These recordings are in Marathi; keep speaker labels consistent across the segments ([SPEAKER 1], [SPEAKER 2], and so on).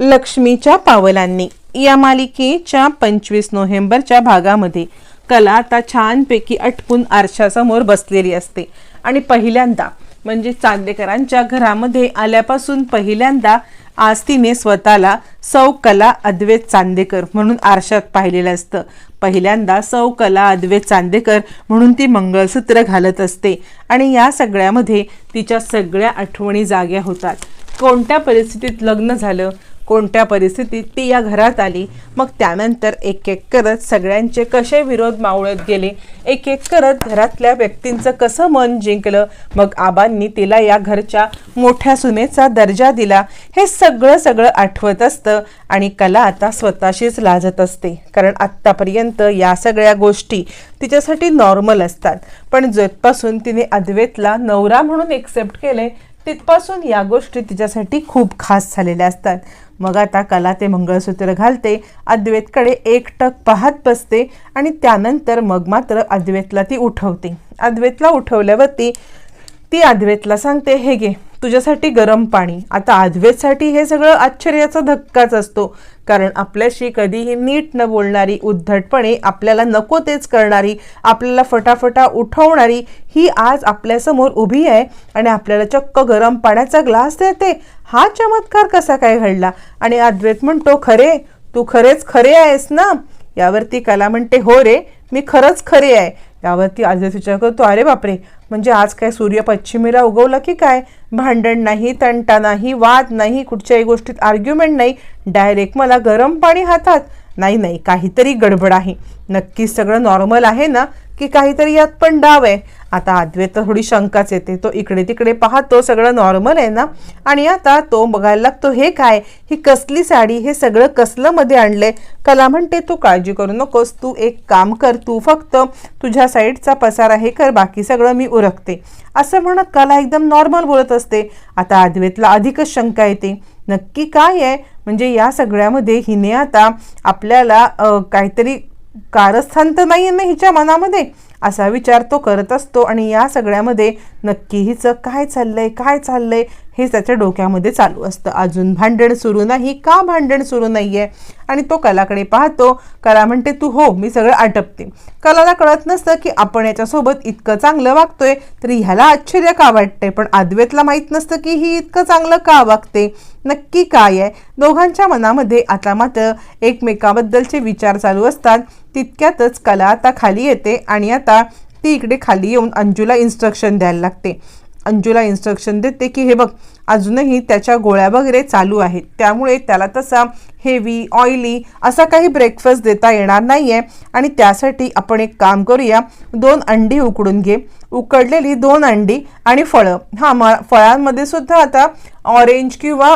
[SPEAKER 1] लक्ष्मीच्या पावलांनी. या मालिकेच्या पंचवीस नोव्हेंबरच्या भागामध्ये कला आता छानपैकी अटकून आरशासमोर बसलेली असते. आणि पहिल्यांदा म्हणजे चांदेकरांच्या घरामध्ये आल्यापासून पहिल्यांदा आज तिने स्वतःला सौ कला अद्वैत चांदेकर म्हणून आरशात पाहिलेलं असतं. पहिल्यांदा सौ कला अद्वैत चांदेकर म्हणून ती मंगळसूत्र घालत असते. आणि या सगळ्यामध्ये तिच्या सगळ्या आठवणी जाग्या होतात. कोणत्या परिस्थितीत लग्न झालं? कोणत्या परिस्थितीत ती या घरात आली? मग त्यानंतर एक एक करत सगळ्यांचे कसे विरोध मावळत गेले? एक एक करत घरातल्या व्यक्तींचं कसं मन जिंकलं? मग आबांनी तिला या घरच्या मोठ्या सुनेचा दर्जा दिला. हे सगळं सगळं आठवत असतं आणि कला आता स्वतःशीच लाजत असते. कारण आत्तापर्यंत या सगळ्या गोष्टी तिच्यासाठी नॉर्मल असतात. पण जोतपासून तिने अद्वैतला नवरा म्हणून एक्सेप्ट केले तिथपासून या गोष्टी तिच्यासाठी खूप खास झालेल्या असतात. मग आता कला ते मंगळसूत्र घालते अद्वैतकडे एकटक पाहत बसते आणि त्यानंतर मग मात्र अद्वैतला ती उठवते. अद्वैतला उठवल्यावरती ती अद्वैतला सांगते हे घे तुझ्यासाठी गरम पाणी. आता अद्वैतसाठी हे सगळं आश्चर्याचा धक्काच असतो. कारण आपल्याशी कधीही नीट न बोलणारी उद्धटपणे आपल्याला नको तेच करणारी आपल्याला फटाफटा उठवणारी ही आज आपल्यासमोर उभी आहे आणि आपल्याला चक्क गरम पाण्याचा ग्लास देते. हा चमत्कार कसा काय घडला? आणि अद्वैत म्हणतो खरे तू खरेच खरे आहेस ना? यावरती कला म्हणते हो रे मी खरंच खरे आहे. यावरती अद्वैत विचार करतो अरे बापरे म्हणजे आज काय सूर्य पश्चिमेला उगवला की काय? भांडण नाही तंटा नाही वाद नाही कुठच्याही गोष्टीत आर्ग्युमेंट नाही. डायरेक्ट मला गरम पाणी हातात. नाही नाही काहीतरी गडबड आहे. नक्कीच सगळं नॉर्मल आहे ना? की काहीतरी यात पण डाव आहे. आता अद्वैत थोडी शंकाच येते. तो इकडे तिकडे पाहतो सगळं नॉर्मल आहे ना? आणि आता तो बघायला लागतो हे काय? ही कसली साडी? हे सगळं कसलं मध्ये आणलंय? कला म्हणते तू काळजी करू नकोस. तू एक काम कर. तू फक्त तुझ्या साईडचा पसारा हे कर. बाकी सगळं मी उरकते. असं म्हणत कला एकदम नॉर्मल बोलत असते. आता अद्वैतला अधिकच शंका येते. नक्की काय आहे? म्हणजे या सगळ्यामध्ये हिने आता आपल्याला काहीतरी कारस्थान तर नाही आहे ना हिच्या मनामध्ये? असा विचार तो करत असतो आणि या सगळ्यामध्ये नक्की हिचं काय चाललंय काय चाललंय हे त्याच्या डोक्यामध्ये चालू असतं. अजून भांडण सुरू नाही का भांडण सुरू नाहीये? आणि तो कलाकडे पाहतो कला म्हणते तू हो मी सगळं आटपते. कलाला कळत नसतं की आपण याच्यासोबत इतकं चांगलं वागतोय तरी ह्याला आश्चर्य का वाटतंय? पण अद्वैतला माहीत नसतं की ही इतकं चांगलं का वागते. नक्की काय आहे? दोघांच्या मनामध्ये आता मात्र एकमेकाबद्दलचे विचार चालू असतात. तितक्यातच कला आता खाली येते आणि आता ती इकडे खाली येऊन अंजूला इन्स्ट्रक्शन द्यायला लागते. अंजूला इन्स्ट्रक्शन देते की हे बघ अजूनही त्याच्या गोळ्या वगैरे चालू आहेत. त्यामुळे त्याला तसा हेवी ऑइली असा काही ब्रेकफास्ट देता येणार नाही आहे आणि त्यासाठी आपण एक काम करूया. दोन अंडी उकडून घे. उकडलेली दोन अंडी आणि फळं. हां म फळांमध्ये सुद्धा आता ऑरेंज किंवा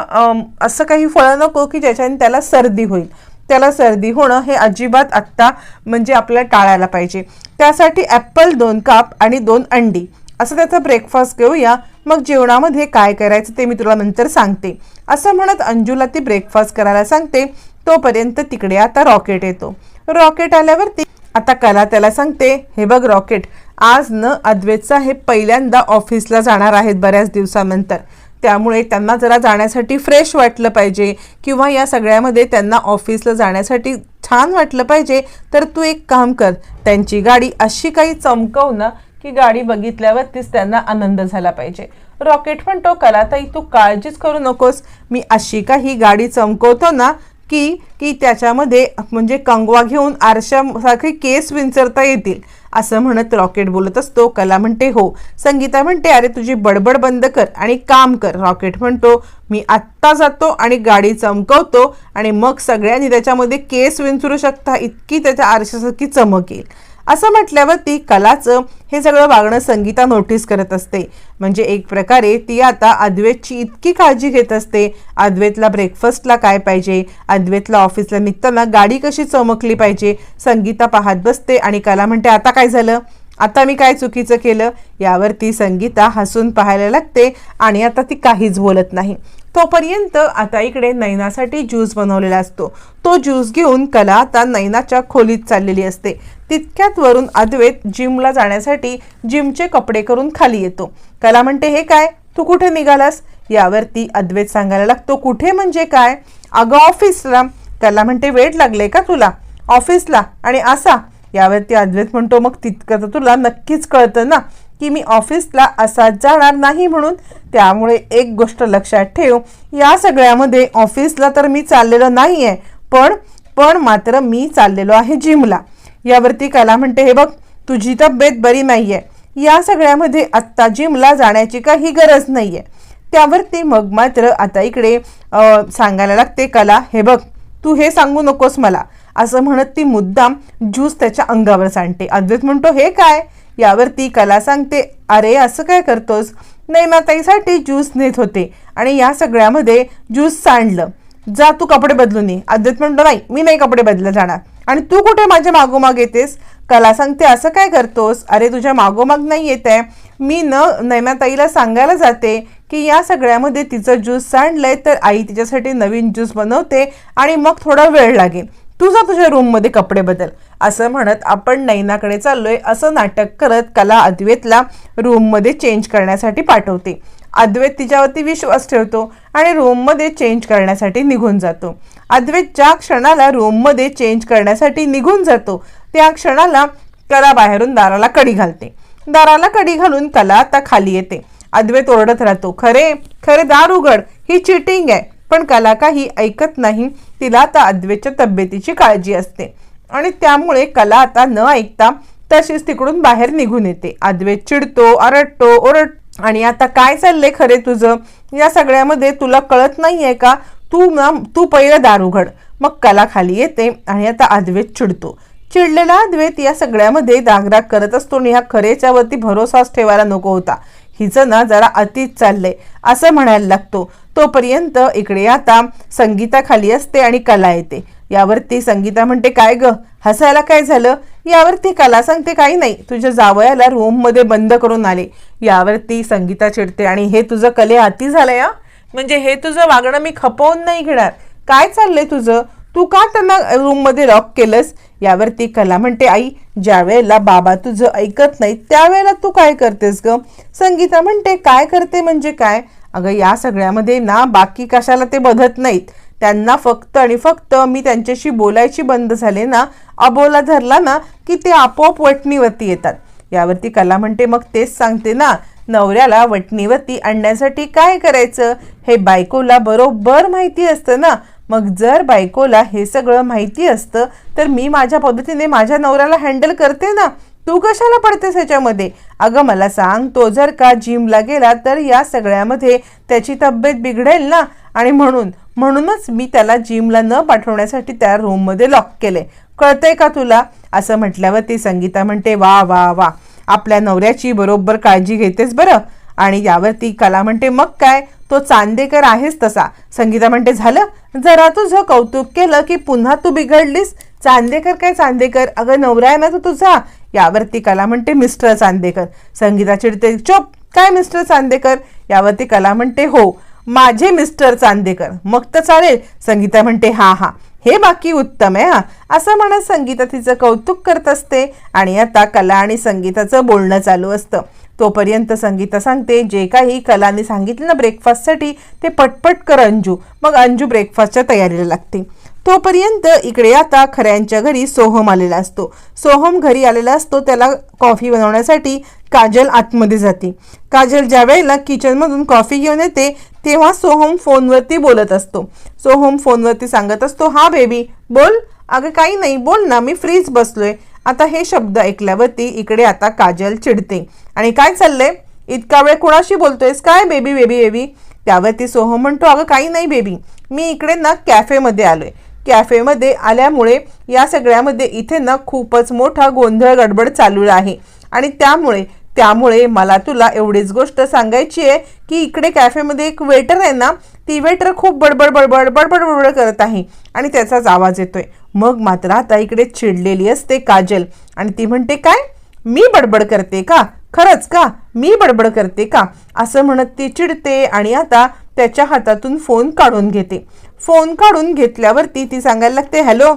[SPEAKER 1] असं काही फळं नको की ज्याच्याने त्याला सर्दी होईल. त्याला सर्दी होणं हे अजिबात आत्ता म्हणजे आपल्याला टाळायला पाहिजे. त्यासाठी ॲपल दोन काप आणि दोन अंडी. असं त्याचा ब्रेकफास्ट घेऊया. मग जेवणामध्ये काय करायचं ते मी तुला नंतर सांगते. असं म्हणत अंजूला ती ब्रेकफास्ट करायला सांगते. तोपर्यंत तिकडे आता रॉकेट येतो. रॉकेट आल्यावरती आता कला त्याला सांगते हे बघ रॉकेट आज न अद्वेचा हे पहिल्यांदा ऑफिसला जाणार आहेत बऱ्याच दिवसानंतर. त्यामुळे त्यांना जरा जाण्यासाठी फ्रेश वाटलं पाहिजे किंवा या सगळ्यामध्ये त्यांना ऑफिसला जाण्यासाठी छान वाटलं पाहिजे. तर तू एक काम कर त्यांची गाडी अशी काही चमकव ना की गाडी बघितल्यावरतीच त्यांना आनंद झाला पाहिजे. रॉकेट म्हणतो कलाताई तू काळजीच करू नकोस. मी अशी काही गाडी चमकवतो ना की की त्याच्यामध्ये म्हणजे कंगवा घेऊन आरशासारखे केस विंचरता येतील असं म्हणत रॉकेट बोलत असतो. कला म्हणते हो. संगीता म्हणते अरे तुझी बडबड बंद कर आणि काम कर. रॉकेट म्हणतो मी आत्ता जातो आणि गाडी चमकवतो आणि मग सगळ्यांनी त्याच्यामध्ये केस विंचरू शकता. इतकी त्याच्या आरशासारखी चमक येईल. असं म्हटल्यावरती कलाचं हे सगळं वागणं संगीता नोटीस करत असते. म्हणजे एक प्रकारे ती आता अद्वैतची इतकी काळजी घेत असते. अद्वैतला ब्रेकफास्टला काय पाहिजे? अद्वैतला ऑफिसला निघताना गाडी कशी चमकली पाहिजे? संगीता पाहत बसते आणि कला म्हणते आता काय झालं? आता मी काय चुकीचं केलं? यावरती संगीता हसून पाहायला लागते आणि आता ती काहीच बोलत नाही. तोपर्यंत आता इकडे नैनासाठी ज्यूस बनवलेला असतो. तो ज्यूस घेऊन कला आता नैनाच्या खोलीत चाललेली असते. तितक्यात वरून अद्वैत जिमला जाण्यासाठी जिमचे कपडे करून खाली येतो. कला म्हणते हे काय? तू कुठे निघालास? यावरती अद्वैत सांगायला लागतो कुठे म्हणजे काय? अगं ऑफिसला. त्याला म्हणते वेट लागले का तुला? ऑफिसला आणि असा यावरती अद्वैत म्हणतो मग तितकं तर तुला नक्कीच कळतं ना. की मी ऑफिसला असाच जाणार नाही म्हणून. त्यामुळे एक गोष्ट लक्षात ठेव या सगळ्यामध्ये ऑफिसला तर मी चाललेलो नाही आहे पण पण मात्र मी चाललेलो आहे जिमला. यावरती कला म्हणते हे बघ तुझी तब्येत बरी नाही आहे या सगळ्यामध्ये आत्ता जिमला जाण्याची काही गरज नाही आहे त्यावरती मग मात्र आता इकडे सांगायला लागते कला हे बघ तू हे सांगू नकोस मला. असं म्हणत ती मुद्दाम ज्यूस त्याच्या अंगावर सांडते. अद्वैत म्हणतो हे काय? यावरती कला सांगते अरे असं काय करतोस? नैमाताईसाठी ज्यूस नेत होते आणि या सगळ्यामध्ये ज्यूस सांडलं. जा तू कपडे बदलून ये. अद्वैत म्हणतो नाही मी नाही कपडे बदलत जाणार. आणि तू कुठे माझ्या मागोमाग येतेस? कला सांगते असं काय करतोस? अरे तुझ्या मागोमाग नाही येत आहे. मी न नैमाताईला सांगायला जाते की या सगळ्यामध्ये तिचं ज्यूस सांडलंय तर आई तिच्यासाठी नवीन ज्यूस बनवते आणि मग थोडा वेळ लागेल. तू जा तुझ्या रूममध्ये कपडे बदल. असं म्हणत आपण नैनाकडे चाललोय असं नाटक करत कला अद्वैतला रूममध्ये चेंज करण्यासाठी पाठवते. अद्वैत तिच्यावरती विश्वास ठेवतो आणि रूममध्ये चेंज करण्यासाठी निघून जातो. अद्वैत ज्या क्षणाला रूममध्ये चेंज करण्यासाठी निघून जातो त्या क्षणाला कला बाहेरून दाराला कडी घालते. दाराला कडी घालून कला आता खाली येते. अद्वैत ओरडत राहतो खरे खरे दार उघड ही चिटिंग आहे. पण कला काही ऐकत नाही तिला आता अद्वेच्या तब्येतीची काळजी असते. आणि त्यामुळे कला आता न ऐकता तशीच तिकडून बाहेर निघून येते. अद्वैत चिडतो अरडतो ओरट आणि आता काय चाललंय खरे तुझं? या सगळ्यामध्ये तुला कळत नाहीये का? तू ना तू पहिलं दार उघड मग कला खाली येते आणि आता अद्वैत चिडतो. चिडलेला अद्वैत या सगळ्यामध्ये दागराग करत असतो आणि ह्या खरेच्या वरती भरोसाच ठेवायला नको होता. हिचं ना जरा अतीत चाललंय. असं म्हणायला लागतो. तोपर्यंत इकडे आता संगीता खाली असते आणि कला येते. यावरती संगीता म्हणते काय ग? हसायला काय झालं? यावरती कला सांगते काही नाही. तुझ्या जावयाला रूममध्ये बंद करून आले. यावरती संगीता चिडते आणि हे तुझं कले हाती झालंय या म्हणजे हे तुझं वागणं मी खपवून नाही घेणार. काय चाललंय तुझं? तू का त्यांना रूममध्ये लॉक केलंस? यावरती कला म्हणते आई ज्या वेळेला बाबा तुझं ऐकत नाही त्यावेळेला तू काय करतेस ग? संगीता म्हणते काय करते म्हणजे काय? अगं या सगळ्यामध्ये ना बाकी कशाला ते बधत नाहीत. त्यांना फक्त आणि फक्त मी त्यांच्याशी बोलायची बंद झाले ना अबोला धरला ना की ते आपोआप वटणीवरती येतात. यावरती कला म्हणते मग तेच सांगते ना नवऱ्याला वटणीवरती आणण्यासाठी काय करायचं? हे बायकोला बरोबर माहिती असतं ना. मग जर बायकोला हे सगळं माहिती असतं तर मी माझ्या पद्धतीने माझ्या नवऱ्याला हँडल करते ना. तू कशाला पडतेस ह्याच्यामध्ये? अगं मला सांग तो जर का जिमला गेला तर या सगळ्यामध्ये त्याची तब्येत बिघडेल ना? आणि म्हणून म्हणूनच मी त्याला जिमला न पाठवण्यासाठी त्या रूममध्ये लॉक केले कळतंय का तुला? असं म्हटल्यावर ती संगीता म्हणते वा वा वा आपल्या नवऱ्याची बरोबर काळजी घेतेस बरं. आणि यावर ती कला म्हणते मग काय? तो चांदेकर आहेस तसा. संगीता म्हणते झालं? जरा तुझं कौतुक केलं की पुन्हा तू बिघडलीस? चांदेकर काय चांदेकर? अगं नवरा आहे ना तू तुझा? यावरती कला म्हणते मिस्टर चांदेकर. संगीता चिडते चोप! काय मिस्टर चांदेकर? यावरती कला म्हणते हो माझे मिस्टर चांदेकर. मग तर चालेल. संगीता म्हणते हा हा. हे बाकी उत्तम आहे हा. असं म्हणत संगीता तिचं कौतुक करत असते आणि आता कला आणि संगीताचं बोलणं चालू असतं. तोपर्यंत संगीता सांगते जे काही कलाने सांगितलं ना ब्रेकफास्टसाठी ते पटपट कर अंजू. मग अंजू ब्रेकफास्टच्या तयारीला लागते. तोपर्यंत इकडे आता खऱ्यांच्या घरी सोहम आलेला असतो. सोहम घरी आलेला असतो त्याला कॉफी बनवण्यासाठी काजल आतमध्ये जाते. काजल ज्या वेळेला किचनमधून कॉफी घेऊन येते तेव्हा सोहम फोनवरती बोलत असतो. सोहम फोनवरती सांगत असतो हा बेबी बोल. अगं काही नाही बोल ना मी फ्रीज बसलोय. आता हे शब्द ऐकल्यावरती इकडे आता काजल चिडते. आणि काय चाललंय? इतका वेळ कोणाशी बोलतोयस? काय बेबी बेबी बेबी त्यावरती सोहम म्हणतो अगं काही नाही बेबी मी इकडे ना कॅफेमध्ये आलोय. कॅफेमध्ये आल्यामुळे या सगळ्यामध्ये इथे ना खूपच मोठा गोंधळ गडबड चालू आहे. आणि त्यामुळे त्यामुळे मला तुला एवढीच गोष्ट सांगायची आहे की इकडे कॅफेमध्ये एक वेटर आहे ना ती वेटर खूप बडबड बडबड बडबड बडबड करत आहे. आणि त्याचाच आवाज येतोय. मग मात्र आता इकडे चिडलेली असते काजल. आणि ती म्हणते काय? मी बडबड करते का? खरंच का? मी बडबड करते का? असं म्हणत ती चिडते. आणि आता त्याच्या हातातून फोन काढून घेते. फोन काढून घेतल्यावरती ती सांगायला लागते हॅलो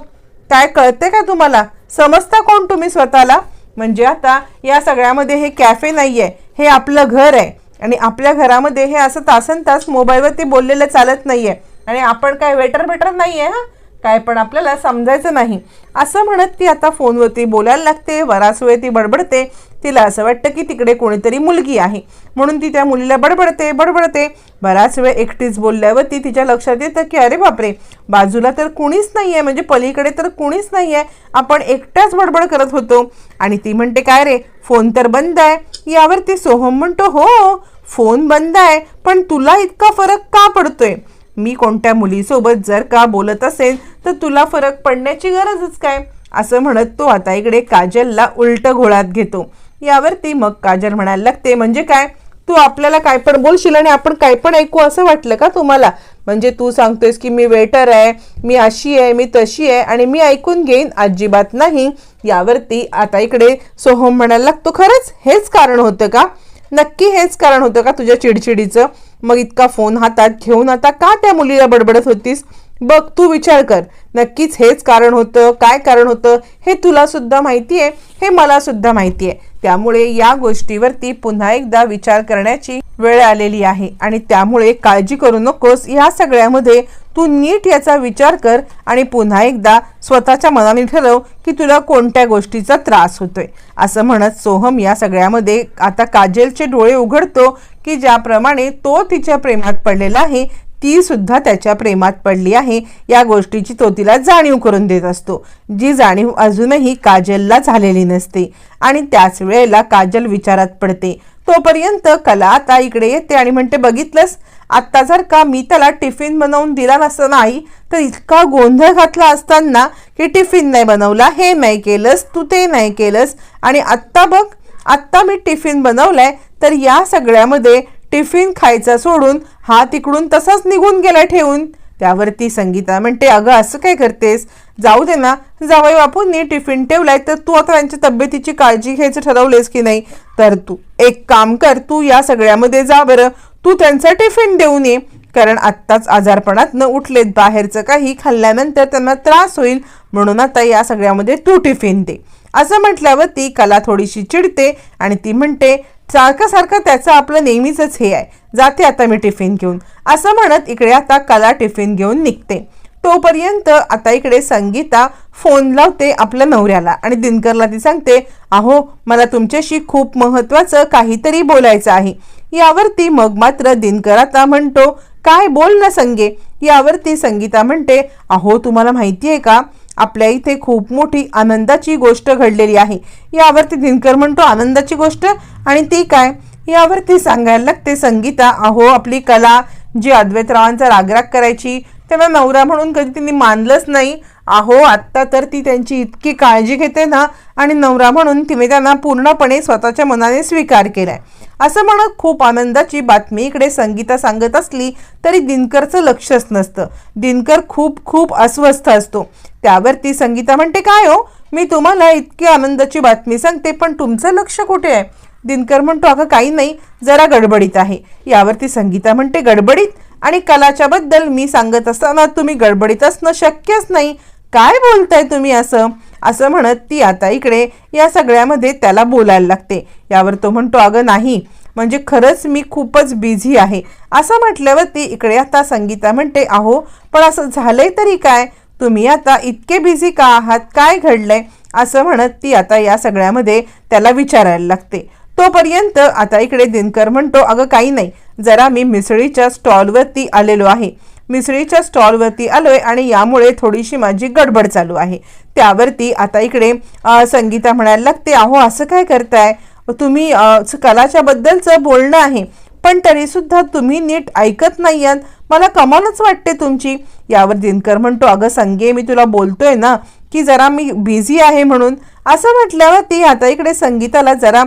[SPEAKER 1] काय कळते का तुम्हाला? समजता कोण तुम्ही स्वतःला? म्हणजे आता या सगळ्यामध्ये हे कॅफे नाही आहे हे आपलं घर आहे आणि आपल्या घरामध्ये हे असं तासन तास मोबाईलवरती बोललेलं चालत नाही आहे आणि आपण काय वेटर बेटर नाही आहे हा? काय पण आपल्याला समजायचं नाही. असं म्हणत ती आता फोनवरती बोलायला लागते बराच वेळ ती बडबडते. तिला असं वाटतं की तिकडे कोणीतरी मुलगी आहे. म्हणून ती त्या मुलीला बडबडते बडबडते. बराच वेळ एकटीच बोलल्यावरती तिच्या लक्षात येतं की अरे बापरे! बाजूला तर कुणीच नाही आहे म्हणजे पलीकडे तर कुणीच नाही आहे आपण एकट्याच बडबड करत होतो. आणि ती म्हणते काय रे? फोन तर बंद आहे. यावरती सोहम म्हणतो हो फोन बंद आहे पण तुला इतका फरक का पडतोय? मी कोणत्या मुलीसोबत जर का बोलत असेल तर तुला फरक पडण्याची गरजच काय? असं म्हणत तो आता इकडे काजलला उलट घोळात घेतो. यावरती मग काजल म्हणायला लागते म्हणजे काय? तू आपल्याला काय पण बोलशील आणि आपण काय पण ऐकू असं वाटलं का तुम्हाला? म्हणजे तू सांगतोयस की मी वेटर आहे मी अशी आहे मी तशी आहे आणि मी ऐकून घेईन अजिबात नाही. यावरती आता इकडे सोहम म्हणायला लागतो खरंच हेच कारण होतं का? नक्की हेच कारण होतं का तुझ्या चिडचिडीचं? मग इतका फोन हातात घेऊन आता का त्या मुलीला बडबडत होतीस? बघ तू विचार कर. नक्कीच हेच कारण होतं काय कारण होतं हे तुला सुद्धा माहिती आहे हे मला सुद्धा माहिती आहे त्यामुळे या गोष्टीवरती पुन्हा एकदा विचार करण्याची वेळ आलेली आहे. आणि त्यामुळे काळजी करू नकोस. या सगळ्यामध्ये तू नीट याचा विचार कर आणि पुन्हा एकदा स्वतःच्या मनाने ठरव की तुला कोणत्या गोष्टीचा त्रास होतोय. असं म्हणत सोहम या सगळ्यामध्ये आता काजलचे डोळे उघडतो की ज्याप्रमाणे तो तिच्या प्रेमात पडलेला आहे ती सुद्धा त्याच्या प्रेमात पडली आहे. या गोष्टीची तो तिला जाणीव करून देत असतो. जी जाणीव अजूनही काजलला झालेली नसते आणि त्याच वेळेला काजल विचारात पडते. तोपर्यंत कला आता इकडे येते आणि म्हणते बघितलंस? आत्ता जर का मी त्याला टिफिन बनवून दिला नसता नाही तर इतका गोंधळ घातला असताना की टिफिन नाही बनवला. हे नाही केलंस तू ते नाही केलंस. आणि आत्ता बघ आत्ता मी टिफिन बनवलाय तर या सगळ्यामध्ये टिफिन खायचा सोडून हा तिकडून तसाच निघून गेला ठेवून. त्यावरती संगीता म्हणते अगं असं काय करतेस? जाऊ दे ना. जावई बापूंनी टिफिन ठेवलाय तर तू आता त्यांच्या तब्येतीची काळजी घ्यायचं ठरवलेस की नाही? तर तू एक काम कर तू या सगळ्यामध्ये जा बरं. तू त्यांचा टिफिन देऊन ये. कारण आत्ताच आजारपणात न उठलेत बाहेरचं काही खाल्ल्यानंतर त्यांना त्रास होईल. म्हणून आता या सगळ्यामध्ये तू टिफिन दे. असं म्हटल्यावर ती कला थोडीशी चिडते आणि ती म्हणते सारखं सारखं त्याचं आपलं नेहमीच हे आहे. जाते आता मी टिफिन घेऊन. असं म्हणत इकडे आता कला टिफिन घेऊन निघते. तोपर्यंत आता इकडे संगीता फोन लावते आपल्या नवऱ्याला आणि दिनकरला ती सांगते अहो मला तुमच्याशी खूप महत्वाचं काहीतरी बोलायचं आहे. यावरती मग मात्र दिनकर आता म्हणतो काय बोल ना संगे. यावरती संगीता म्हणते अहो तुम्हाला माहिती आहे का? आपल्या इथे खूप मोठी आनंदाची गोष्ट घडलेली आहे. यावरती दिनकर म्हणतो आनंदाची गोष्ट? आणि ती काय? यावरती सांगायला लागते संगीता अहो आपली कला जी अद्वैतरावांचा रागराग करायची तेव्हा नवरा म्हणून कधी तिने मानलंच नाही. अहो आत्ता तर ती त्यांची इतकी काळजी घेते ना आणि नवरा म्हणून तिने त्यांना पूर्णपणे स्वतःच्या मनाने स्वीकार केलाय. असं म्हणत खूप आनंदाची बातमी इकडे संगीता सांगत असली तरी दिनकरचं लक्षच नसतं. दिनकर खूप खूप अस्वस्थ असतो. त्यावर ती संगीता म्हणते काय हो? मी तुम्हाला इतकी आनंदाची बातमी सांगते पण तुमचं लक्ष कुठे आहे? दिनकर म्हणतो अगं काही नाही जरा गडबडीत आहे. यावरती संगीता म्हणते गडबडीत? आणि कलाच्या बद्दल मी सांगत असताना तुम्ही गडबडीत असणं शक्यच नाही. काय बोलताय तुम्ही असं? असं म्हणत ती आता इकडे या सगळ्यामध्ये त्याला बोलायला लागते. यावर तो म्हणतो अगं नाही. म्हणजे खरंच मी खूपच बिझी आहे. असं म्हटल्यावर ती इकडे आता संगीता म्हणते अहो पण असं झालंय तरी काय? तुम्ही आता इतके बिझी का आहात? काय घडलंय? असं म्हणत ती आता या सगळ्यामध्ये त्याला विचारायला लागते. तोपर्यंत आता इकडे दिनकर म्हणतो अगं काही नाही. जरा मी मिसळीच्या स्टॉलवरती आलेलो आहे. मिसळीच्या स्टॉलवरती आलोय आणि यामुळे थोडीशी माझी गडबड चालू आहे. त्यावरती आता इकडे संगीता म्हणायला लागते अहो असं काय करताय? तुम्ही कलाच्या बद्दलचं बोलणं आहे पण तरी सुद्धा तुम्ही नीट ऐकत नाही आहात मला कमालच वाटते तुमची. यावर दिनकर म्हणतो अगं संगे मी तुला बोलतोय ना की जरा मी बिझी आहे म्हणून. असं म्हटल्यावर ती आता इकडे संगीताला जरा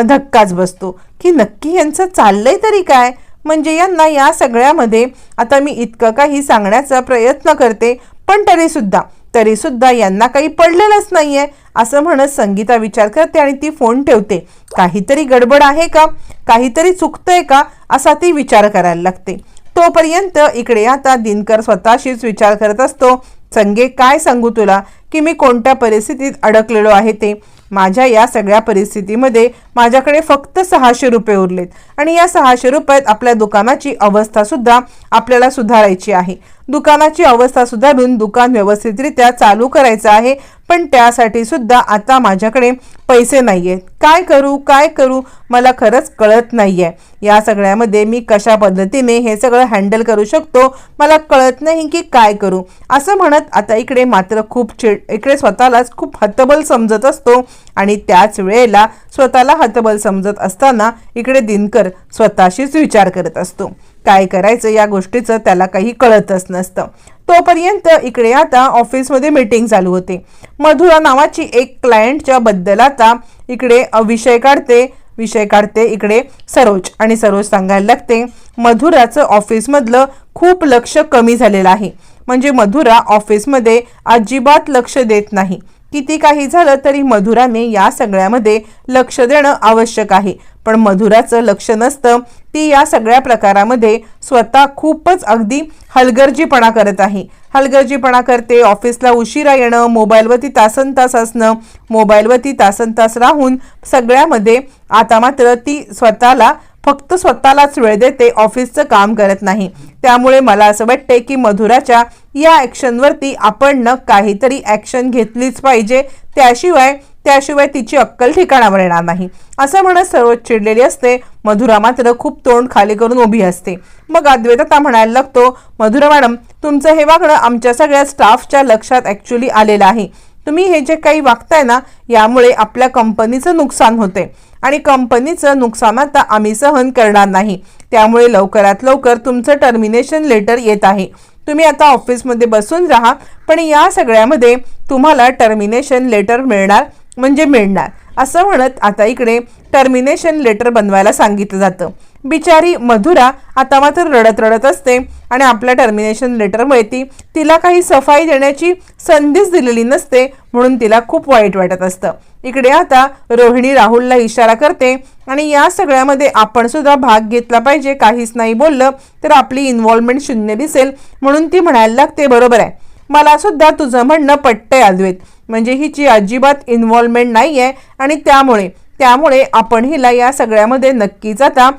[SPEAKER 1] धक्काच बसतो. की नक्की यांचं चाललंय तरी काय? म्हणजे यांना या सगळ्यामध्ये आता मी इतकं काही सांगण्याचा प्रयत्न करते पण तरीसुद्धा तरीसुद्धा यांना काही पडलेलंच नाही आहे असं म्हणत संगीता विचार करते आणि ती फोन ठेवते. काहीतरी गडबड आहे का? काहीतरी चुकतंय का? असा ती विचार करायला लागते. तोपर्यंत इकडे आता दिनकर स्वतःशीच विचार करत असतो संगे काय सांगू तुला? की मी कोणत्या परिस्थितीत अडकलेलो आहे ते? माझ्या या सगळ्या परिस्थितीमध्ये माझ्याकडे फक्त सहाशे रुपये उरलेत. आणि या सहाशे रुपयात आपल्या दुकानाची अवस्था सुद्धा आपल्याला सुधारायची आहे. दुकानाची अवस्था सुधारून दुकान व्यवस्थितरित्या चालू करायचं आहे. पण त्यासाठी सुद्धा आता माझ्याकडे पैसे नाही आहेत काय करू काय करू मला खरंच कळत नाही आहे या सगळ्यामध्ये मी कशा पद्धतीने हे सगळं हँडल करू शकतो मला कळत नाही की काय करू. असं म्हणत आता इकडे मात्र खूप चिड इकडे स्वतःलाच खूप हतबल समजत असतो आणि त्याच वेळेला स्वतःला हतबल समजत असताना इकडे दिनकर स्वतःशीच विचार करत असतो. काय करायचं या गोष्टीचं त्याला काही कळतच नसतं. तोपर्यंत इकडे आता ऑफिसमध्ये मीटिंग चालू होते. मधुरा नावाची एक क्लायंटच्या बद्दल आता इकडे विषय काढते विषय काढते इकडे सरोज आणि सरोज सांगायला लागते मधुराचं ऑफिसमधलं खूप लक्ष कमी झालेलं आहे. म्हणजे मधुरा ऑफिसमध्ये अजिबात लक्ष देत नाही. किती काही झालं तरी मधुराने या सगळ्यामध्ये लक्ष देणं आवश्यक आहे. पण मधुराचं लक्ष नसतं ती या सगळ्या प्रकारामध्ये स्वतः खूपच अगदी हलगर्जीपणा करत आहे. हलगर्जीपणा करते ऑफिसला उशिरा येणं मोबाईलवरती तासन तास असणं मोबाईलवरती तासन तास राहून सगळ्यामध्ये आता मात्र ती स्वतःला फक्त स्वतःलाच वेळ देते ऑफिसचं काम करत नाही. त्यामुळे मला असं वाटते की मधुराच्या या ॲक्शनवरती आपण न काहीतरी ॲक्शन घेतलीच पाहिजे. त्याशिवाय त्याशिवाय तिची अक्कल ठिकाणावर येणार नाही. असं म्हणत सर्व चिडलेली असते. मधुरा मात्र खूप तोंड खाली करून उभी असते. मग अद्वैतता म्हणायला लागतो मधुरा मॅडम तुमचं हे वागणं आमच्या सगळ्या स्टाफच्या लक्षात ॲक्च्युली आलेलं आहे. तुम्ही हे जे काही वागताय ना यामुळे आपल्या कंपनीचं नुकसान होते. आणि कंपनीचं नुकसान आता आम्ही सहन करणार नाही. त्यामुळे लवकरात लवकर तुमचं टर्मिनेशन लेटर येत आहे. तुम्ही आता ऑफिसमध्ये बसून राहा पण या सगळ्यामध्ये तुम्हाला टर्मिनेशन लेटर मिळणार म्हणजे मिळणार. असं म्हणत आता इकडे टर्मिनेशन लेटर बनवायला सांगितलं जातं. बिचारी मधुरा आता मात्र रडत रडत असते आणि आपल्या टर्मिनेशन लेटरमुळे ती तिला काही सफाई देण्याची संधीच दिलेली नसते म्हणून तिला खूप वाईट वाटत असतं. इकडे आता रोहिणी राहुलला इशारा करते आणि या सगळ्यामध्ये आपण सुद्धा भाग घेतला पाहिजे. काहीच नाही बोललं तर आपली इन्व्हॉल्वमेंट शून्य दिसेल म्हणून ती म्हणायला लागते बरोबर आहे. मला सुद्धा तुझं म्हणणं पटतंय अद्वैत. म्हणजे हिची अजिबात इन्व्हॉल्वमेंट नाही आहे आणि त्यामुळे त्यामुळे आपण हिला या सगळ्यामध्ये नक्कीच आता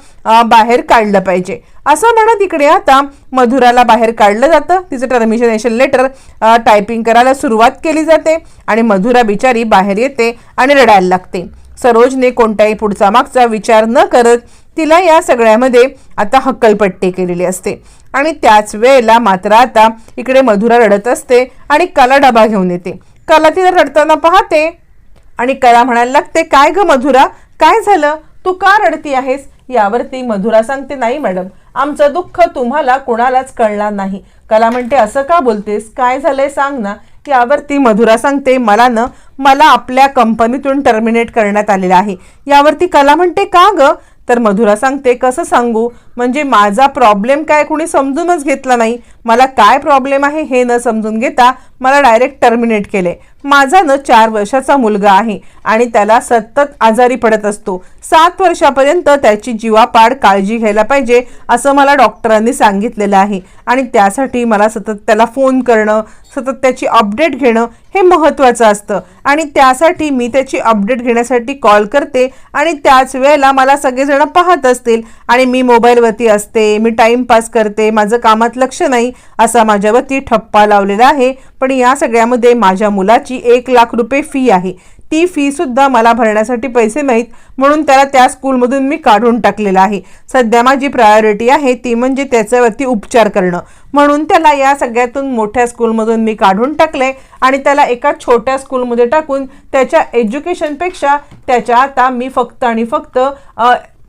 [SPEAKER 1] बाहेर काढलं पाहिजे. असं म्हणत इकडे आता मधुराला बाहेर काढलं जातं. तिचं टर्मिनेशन लेटर टायपिंग करायला सुरुवात केली जाते आणि मधुरा बिचारी बाहेर येते आणि रडायला लागते. सरोजने कोणताही पुढचा मागचा विचार न करत तिला या सगळ्यामध्ये आता हक्कलपट्टी केलेली असते. आणि त्याच वेळेला मात्र आता इकडे मधुरा रडत असते आणि कला डबा घेऊन येते. कला तिला रडताना पाहते आणि कला म्हणायला लागते काय ग मधुरा? काय झालं? तू का रडती आहेस? यावरती मधुरा सांगते नाही मॅडम आमचं दुःख तुम्हाला कोणालाच कळणार नाही. कला म्हणते असं का बोलतेस? काय झालंय सांग ना. यावरती मधुरा सांगते मला न मला आपल्या कंपनीतून टर्मिनेट करण्यात आलेलं आहे. यावरती कला म्हणते का ग? तर मधुरा सांगते कसं सांगू? म्हणजे माझा प्रॉब्लेम काय कुणी समजूनच घेतला नाही. मला काय प्रॉब्लेम आहे हे न समजून घेता मला डायरेक्ट टर्मिनेट केले. माझा न चार वर्षाचा मुलगा आहे आणि त्याला सतत आजारी पडत असतो. सात वर्षापर्यंत त्याची जीवापाड काळजी घ्यायला पाहिजे असं मला डॉक्टरांनी सांगितलेलं आहे. आणि त्यासाठी मला सतत त्याला फोन करणं सतत त्याची अपडेट घेणं हे महत्त्वाचं असतं. आणि त्यासाठी मी त्याची अपडेट घेण्यासाठी कॉल करते आणि त्याच वेळेला मला सगळेजण पाहत असतील आणि मी मोबाईल मोबाईलवरती असते मी टाईमपास करते माझं कामात लक्ष नाही असा माझ्यावरती ठप्पा लावलेला आहे. पण या सगळ्यामध्ये माझ्या मुलाची एक लाख रुपये फी आहे. ती फी सुद्धा मला भरण्यासाठी पैसे नाहीत म्हणून त्याला त्या स्कूलमधून मी काढून टाकलेलं आहे. सध्या माझी प्रायोरिटी आहे ती म्हणजे त्याच्यावरती उपचार करणं. म्हणून त्याला या सगळ्यातून मोठ्या स्कूलमधून मी काढून टाकले आणि त्याला एका छोट्या स्कूलमध्ये टाकून त्याच्या एज्युकेशनपेक्षा त्याच्या आता मी फक्त आणि फक्त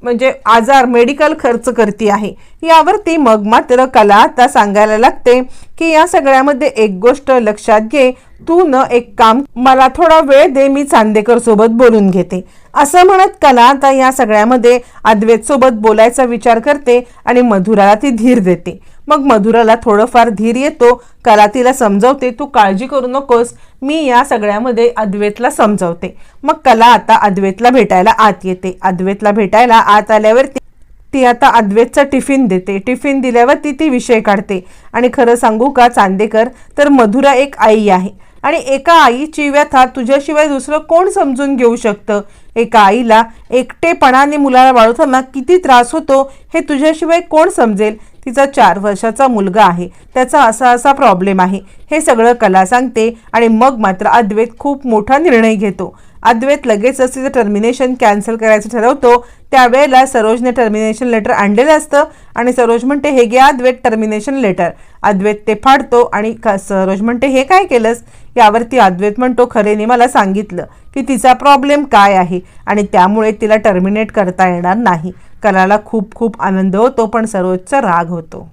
[SPEAKER 1] म्हणजे आजार मेडिकल खर्च करते आहे. यावरती मग मात्र कला आता सांगायला लागते की या सगळ्यामध्ये एक गोष्ट लक्षात घे. तू न एक काम मला थोडा वेळ दे मी चांदेकर सोबत बोलून घेते. असं म्हणत कला आता या सगळ्यामध्ये अद्वैत सोबत बोलायचा विचार करते आणि मधुराला ती धीर देते. मग मधुराला थोडंफार धीर येतो. कला तिला समजवते तू काळजी करू नकोस. मी या सगळ्यामध्ये अद्वैतला समजवते. मग कला आता अद्वैतला भेटायला आत येते. अद्वैतला भेटायला आत आल्यावर ती- आता अद्वैतचा टिफिन देते. टिफिन दिल्यावर ती ती विषय काढते. आणि खरं सांगू का चांदेकर? तर मधुरा एक आई आहे. आणि एका आईची व्यथा तुझ्याशिवाय दुसरं कोण समजून घेऊ शकतं? एका आईला एकटेपणाने मुलाला वाढवताना किती त्रास होतो हे तुझ्याशिवाय कोण समजेल? तिचा चार वर्षाचा मुलगा आहे. त्याचा असा असा प्रॉब्लेम आहे. हे सगळं कला सांगते आणि मग मात्र अद्वैत खूप मोठा निर्णय घेतो. अद्वैत लगेचच तिचं टर्मिनेशन कॅन्सल करायचं ठरवतो. त्यावेळेला सरोजने टर्मिनेशन लेटर आणलेलं असतं आणि सरोज म्हणते हे घ्या अद्वैत टर्मिनेशन लेटर अद्वैत ते फाडतो आणि सरोज म्हणते हे काय केलंस? यावरती अद्वैत म्हणतो खरेने मला सांगितलं की तिचा प्रॉब्लेम काय आहे आणि त्यामुळे तिला टर्मिनेट करता येणार नाही. कलाला खूप खूप आनंद होतो पण सर्वोच्च राग होतो.